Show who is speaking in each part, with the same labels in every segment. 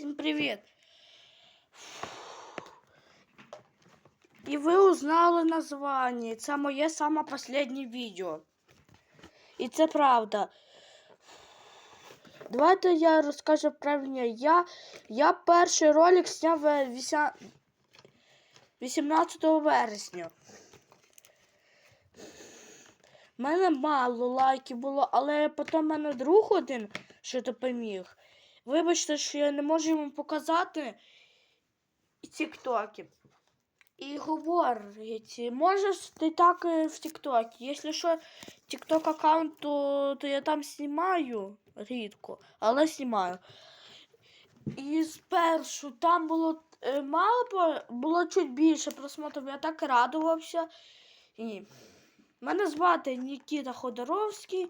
Speaker 1: Всім привіт! І ви узнали названня. Це моє саме останнє відео. І це правда. Давайте я розкажу правильно. Я, я перший ролик зняв е, 18 вересня. У мене мало лайків було, але потім мене друг один що допоміг. Вибачте, що я не можу йому показати тіктоки. І говорить, можеш ти так е, в тіктокі. Якщо що, тікток аккаунт, то, то я там знімаю рідко, але знімаю. І спершу там було е, мало, було чуть більше просмотрів, я так радувався. І мене звати Нікіта Ходоровський.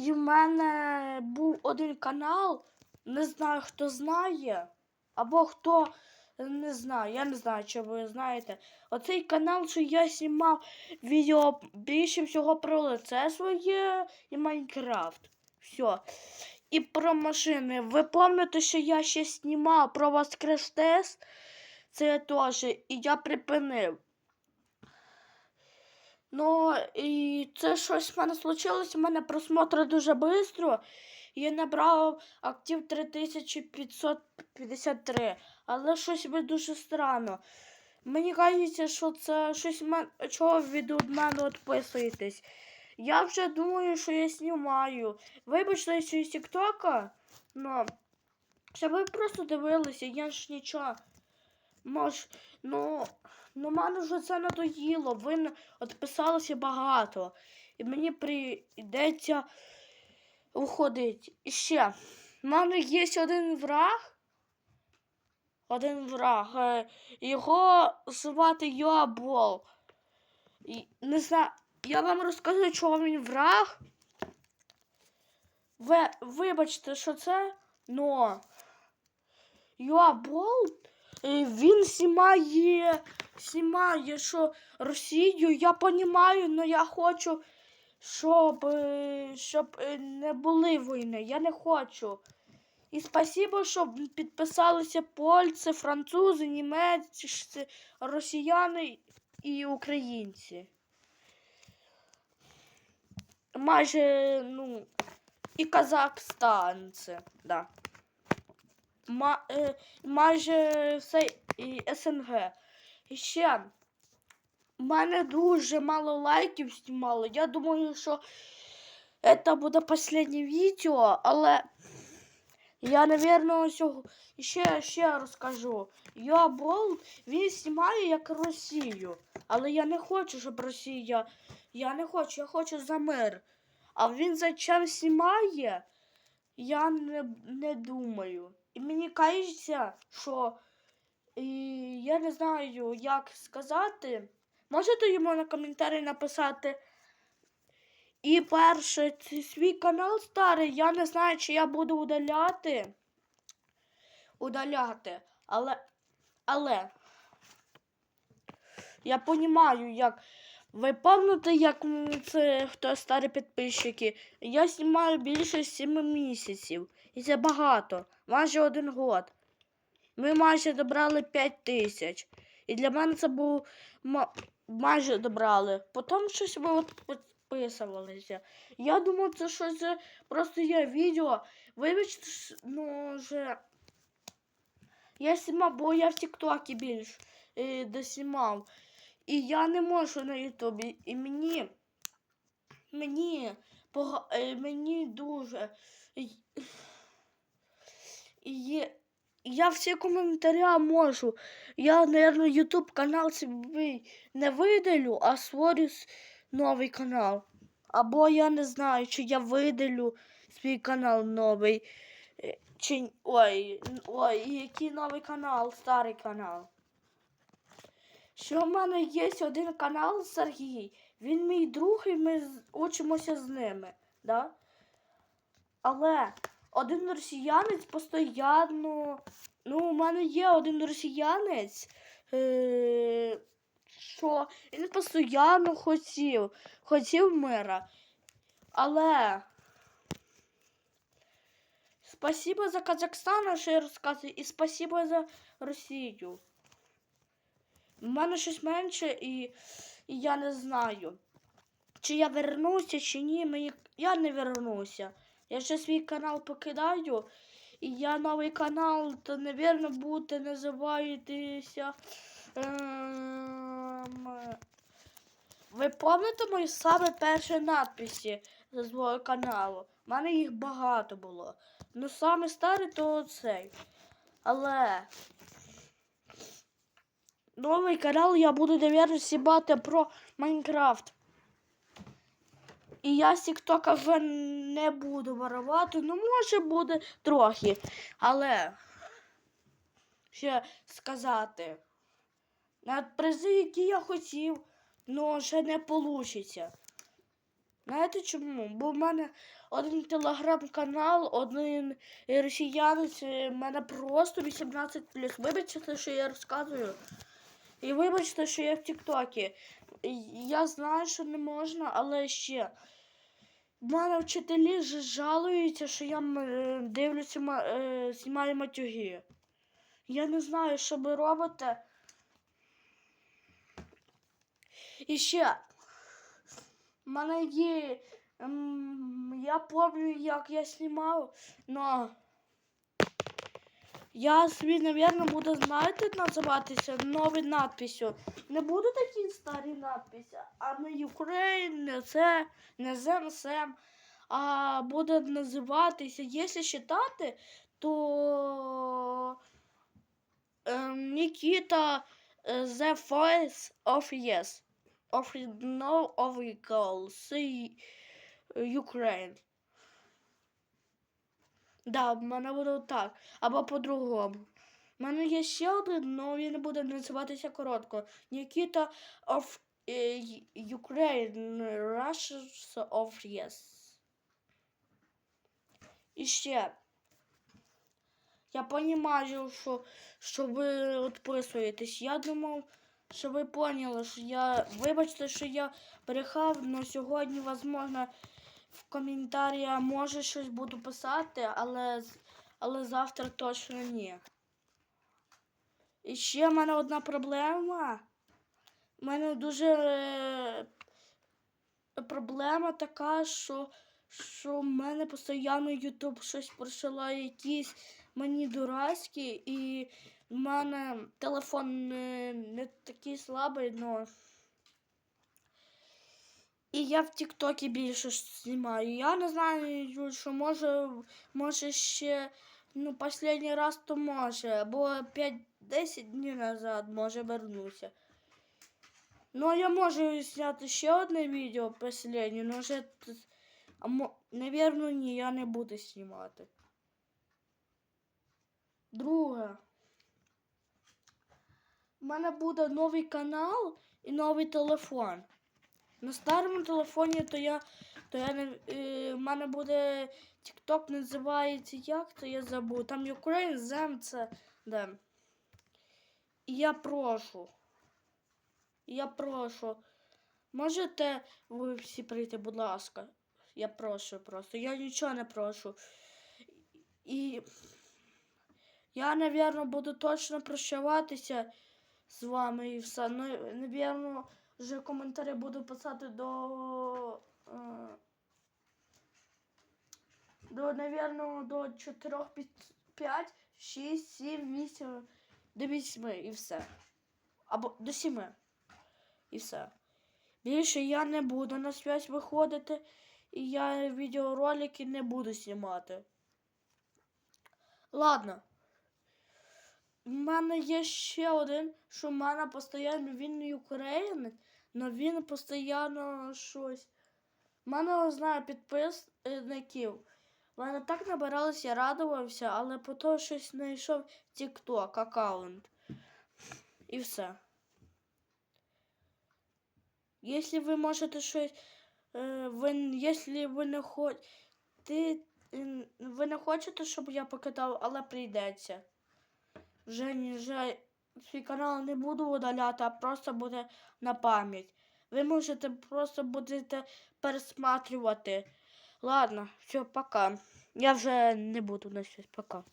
Speaker 1: І в мене був один канал, не знаю, хто знає, або хто не знає. Я не знаю, чи ви знаєте. Оцей канал, що я знімав відео більше всього про лице своє і Майнкрафт. Все. І про машини. Ви пам'ятаєте, що я ще знімав про воскрес тест? Це теж. І я припинив. Ну, і це щось в мене случилось. У мене просмотри дуже швидко. Я набрав актив 3553. Але щось ви дуже странно. Мені кажеться, що це щось мен... чого ви від мене відписуєтесь. Я вже думаю, що я знімаю. Вибачте, що із Тіктока, ну, щоб ви просто дивилися, я ж нічого. Мож, ну, ну, мене вже це надоїло. Ви відписалися багато. І мені прийдеться уходити. І ще, в мене є один враг. Один враг. е, Його звати Йобол. Не знаю, я вам розкажу, чого він враг. Ви, вибачте, що це, но Йобол, він знімає, знімає, що Росію, я розумію, але я хочу, щоб, е, щоб е, не були війни. Я не хочу. І спасибо, що підписалися польці, французи, німці, росіяни і українці. Майже, ну, і казахстанці, да. Е, майже все СНГ. І ще в мене дуже мало лайків знімало. Я думаю, що це буде останнє відео, але я, напевно, ще, ще розкажу. Я Болт, він знімає як Росію. Але я не хочу, щоб Росія. Я не хочу, я хочу за мир. А він зачем знімає? Я не, не думаю. І мені кажеться, що і, я не знаю, як сказати. Можете йому на коментарі написати. І перше, свій канал старий, я не знаю, чи я буду удаляти. Удаляти. Але. Але. Я розумію, як. Ви пам'ятаєте, як це хто старі підписчики? Я знімаю більше 7 місяців. І це багато. Майже один год. Ми майже добрали 5 тисяч. І для мене це був майже добрали. Потім щось от підписувалися. Я думав, це щось просто є відео. Вибачте, ну вже. Я знімав, бо я в Тіктокі більш е, доснімав. І я не можу на Ютубі. І мені. Мені. е, Мені дуже. І я всі коментаря можу. Я, мабуть, Ютуб канал собі не видалю, а створю новий канал. Або я не знаю, чи я видалю свій канал новий. е, Чи ой, ой, який новий канал, старий канал. Що в мене є один канал Сергій. Він мій друг, і ми учимося з ними. Да? Але один росіянець постійно. Ну, у мене є один росіянець, е- що він постійно хотів, хотів мира. Але спасибо за Казахстан, що я розказую, і спасибо за Росію. У мене щось менше, і, і я не знаю, чи я вернуся, чи ні. Мені... Я не вернуся. Я ще свій канал покидаю, і я новий канал, то, напевно, буде називатися. Ем... Ви пам'ятаєте мої саме перші надписи з свого каналу? У мене їх багато було. Ну, саме старий то цей. Але новий канал я буду, напевно, знімати про Майнкрафт. І я з Тіктока вже не буду воровати. Ну, може буде трохи. Але ще сказати. На призи, які я хотів, ну вже не вийде. Знаєте чому? Бо в мене один телеграм-канал, один росіянець, в мене просто 18 Вибачте, що я розказую. І вибачте, що я в Тіктокі. Я знаю, що не можна, але ще. В мене вчителі ж жалуються, що я м, дивлюся, е, знімаю матюги. Я не знаю, що ви робите. І ще. В мене є. я пам'ятаю, як я знімав, но я собі, напевно, буду, знаєте, називатися новою надписю. Не буду такі старі надписи, а не Ukraine, не це, не зем, сем. А буде називатися, якщо читати, то ем, Нікіта е, The Voice of Yes. Of no of Equals Ukraine. Да, в мене буде так. Або по-другому. У мене є ще один, але він буде називатися коротко. Нікіта of Ukraine Russia of Yes. І ще. Я розумію, що, що ви відписуєтесь. Я думав, що ви поняли, що я. Вибачте, що я брехав, але сьогодні, можливо, в коментарях може щось буду писати, але, але завтра точно ні. І ще в мене одна проблема. У мене дуже е, проблема така, що, що в мене постійно Ютуб щось присилає якісь мені дурацькі, і в мене телефон не, не такий слабий, но. І я в Тіктокі більше знімаю. Я не знаю, що може, може ще, ну, останній раз то може, або 5-10 днів назад може вернуся. Ну, я можу зняти ще одне відео останнє, але вже, а, навірно, ні, я не буду знімати. Друге. У мене буде новий канал і новий телефон. На старому телефоні то я, то я не, е, в мене буде TikTok називається як, то я забув. Там Ukraine, Зем, це де. І я прошу. Я прошу. Можете ви всі прийти, будь ласка. Я прошу просто. Я нічого не прошу. І я, напевно, буду точно прощаватися з вами і все. Ну, напевно, вже коментарі буду писати до. е, До, напевно, до 4, 5, 6, 7, 8, до 8 і все. Або до 7. І все. Більше я не буду на связь виходити, і я відеоролики не буду знімати. Ладно. У мене є ще один, що в мене постійно він не України, але він постійно щось. У мене знаю підписників. У мене так набиралось, я радувався, але потім щось знайшов TikTok аккаунт. І все. Якщо ви можете щось. е, Ви, якщо ви не хочете. Ви не хочете, щоб я покидав, але прийдеться. Вже, ні- вже свій канал не буду удаляти, а просто буде на пам'ять. Ви можете просто будете пересматривати. Ладно, все, пока. Я вже не буду на щось. Пока.